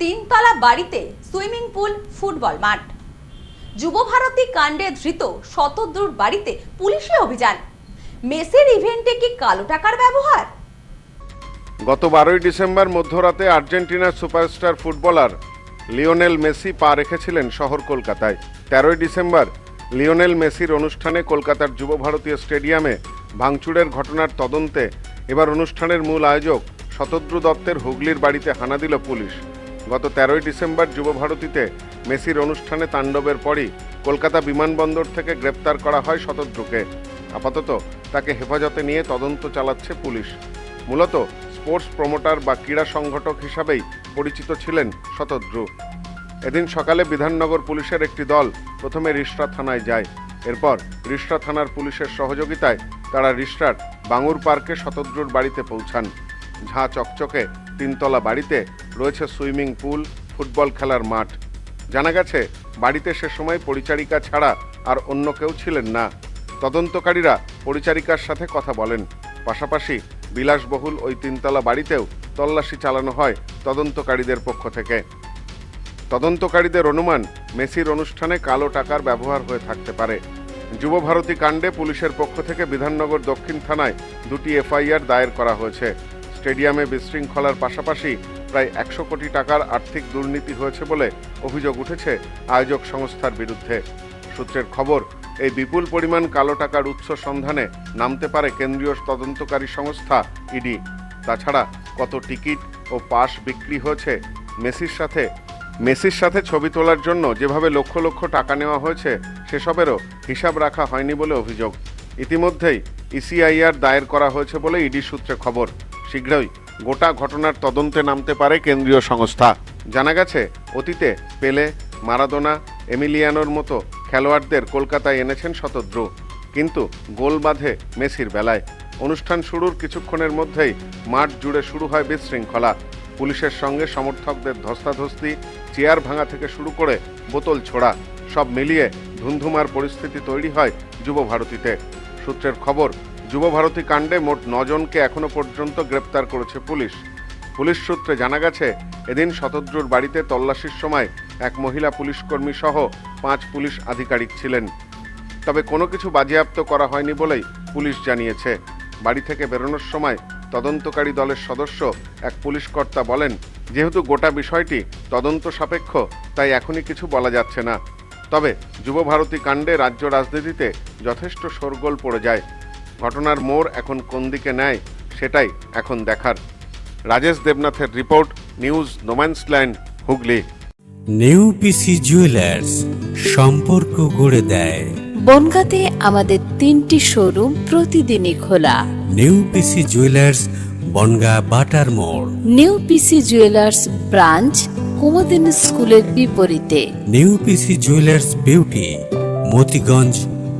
তিনতলা বাড়িতে swimming pool, football মাঠ। যুবভারতী কাণ্ডে ধৃত শতদ্রুর বাড়িতে পুলিশি অভিযান। মেসের ইভেন্টে কি কালো টাকার ব্যবহার? গত বারোই ডিসেম্বর মধ্যরাতে আর্জেন্টিনার সুপারস্টার ফুটবলার লিওনেল মেসি পা রেখেছিলেন শহর কলকাতায়। তেরোই ডিসেম্বর লিওনেল মেসির অনুষ্ঠানে কলকাতার যুব ভারতীয় স্টেডিয়ামে ভাঙচুরের ঘটনার তদন্তে এবার অনুষ্ঠানের মূল আয়োজক শতদ্রু দত্তের হুগলির বাড়িতে হানা দিল পুলিশ। গত তেরোই ডিসেম্বর যুবভারতীতে মেসির অনুষ্ঠানে তাণ্ডবের পরই কলকাতা বিমানবন্দর থেকে গ্রেপ্তার করা হয় শতদ্রুকে আপাতত তাকে হেফাজতে নিয়ে তদন্ত চালাচ্ছে পুলিশ। মূলত স্পোর্টস প্রমোটার বা ক্রীড়া সংগঠক হিসাবেই পরিচিত ছিলেন শতদ্রু এদিন সকালে বিধাননগর পুলিশের একটি দল প্রথমে রিষ্টা থানায় যায়। এরপর রিষ্টা থানার পুলিশের সহযোগিতায় তারা রিষ্টার বাঙুর পার্কে শতদ্রুর বাড়িতে পৌঁছান। ঝাঁ চকচকে তিনতলা বাড়িতে রয়েছে সুইমিং পুল, ফুটবল খেলার মাঠ। জানা গেছে, বাড়িতে সে সময় পরিচারিকা ছাড়া আর অন্য কেউ ছিলেন না। তদন্তকারীরা পরিচারিকার সাথে কথা বলেন। পাশাপাশি বিলাসবহুল ওই তিনতলা বাড়িতেও তল্লাশি চালানো হয় তদন্তকারীদের পক্ষ থেকে। তদন্তকারীদের অনুমান, মেসির অনুষ্ঠানে কালো টাকার ব্যবহার হয়ে থাকতে পারে। যুবভারতী কাণ্ডে পুলিশের পক্ষ থেকে বিধাননগর দক্ষিণ থানায় দুটি এফআইআর দায়ের করা হয়েছে। স্টেডিয়ামে বিশৃঙ্খলার পাশাপাশি প্রায় একশো কোটি টাকার আর্থিক দুর্নীতি হয়েছে বলে অভিযোগ উঠেছে আয়োজক সংস্থার বিরুদ্ধে। সূত্রের খবর, এই বিপুল পরিমাণ কালো টাকার উৎস সন্ধানে নামতে পারে কেন্দ্রীয় তদন্তকারী সংস্থা ইডি। তাছাড়া কত টিকিট ও পাস বিক্রি হয়েছে মেসির সাথে? মেসির সাথে ছবি তোলার জন্য যেভাবে লক্ষ লক্ষ টাকা নেওয়া হয়েছে, সেসবেরও হিসাব রাখা হয়নি বলে অভিযোগ। ইতিমধ্যেই ইসিআইআর দায়ের করা হয়েছে বলে ইডি সূত্রে খবর। শীঘ্রই গোটা ঘটনার তদন্তে নামতে পারে কেন্দ্রীয় সংস্থা। জানা গেছে, অতীতে পেলে, মারাদোনা, এমিলিয়ানোর মতো খেলোয়াড়দের কলকাতায় এনেছেন শতদ্রু। কিন্তু গোল বাঁধে মেসির বেলায়। অনুষ্ঠান শুরুর কিছুক্ষণের মধ্যেই মাঠ জুড়ে শুরু হয় বিশৃঙ্খলা। পুলিশের সঙ্গে সমর্থকদের ধস্তাধস্তি, চেয়ার ভাঙা থেকে শুরু করে বোতল ছোড়া, সব মিলিয়ে ধুন্ধুমার পরিস্থিতি তৈরি হয় যুব ভারতীতে সূত্রের খবর যুব ভারতী কাণ্ডে মোট নজনকে এখনও পর্যন্ত গ্রেপ্তার করেছে পুলিশ। পুলিশ সূত্রে জানা গেছে, এদিন শতদ্রুর বাড়িতে তল্লাশির সময় এক মহিলা পুলিশকর্মী সহ পাঁচ পুলিশ আধিকারিক ছিলেন। তবে কোনো কিছু বাজেয়াপ্ত করা হয়নি বলেই পুলিশ জানিয়েছে। বাড়ি থেকে বেরোনোর সময় তদন্তকারী দলের সদস্য এক পুলিশ কর্তা বলেন, যেহেতু গোটা বিষয়টি তদন্ত সাপেক্ষ, তাই এখনই কিছু বলা যাচ্ছে না। তবে যুবভারতী কাণ্ডে রাজ্য রাজনীতিতে যথেষ্ট শোরগোল পড়ে যায়। ঘটনার মোড় এখন কোন দিকে নেয় সেটাই এখন দেখার। Rajesh দেবনাথের report news no man's land Hooghly. New PC jewellers সম্পর্ক গড়ে দেয়। বনগাঁতে আমাদের তিনটি শোরুম প্রতিদিনই খোলা। নিউ পিসি জুয়েলার্স বনগা বাটার মোড়। নিউ পিসি জুয়েলার্স ব্রাঞ্চ কুমদিন স্কুলের বিপরীতে। New PC jewellers beauty Motiganj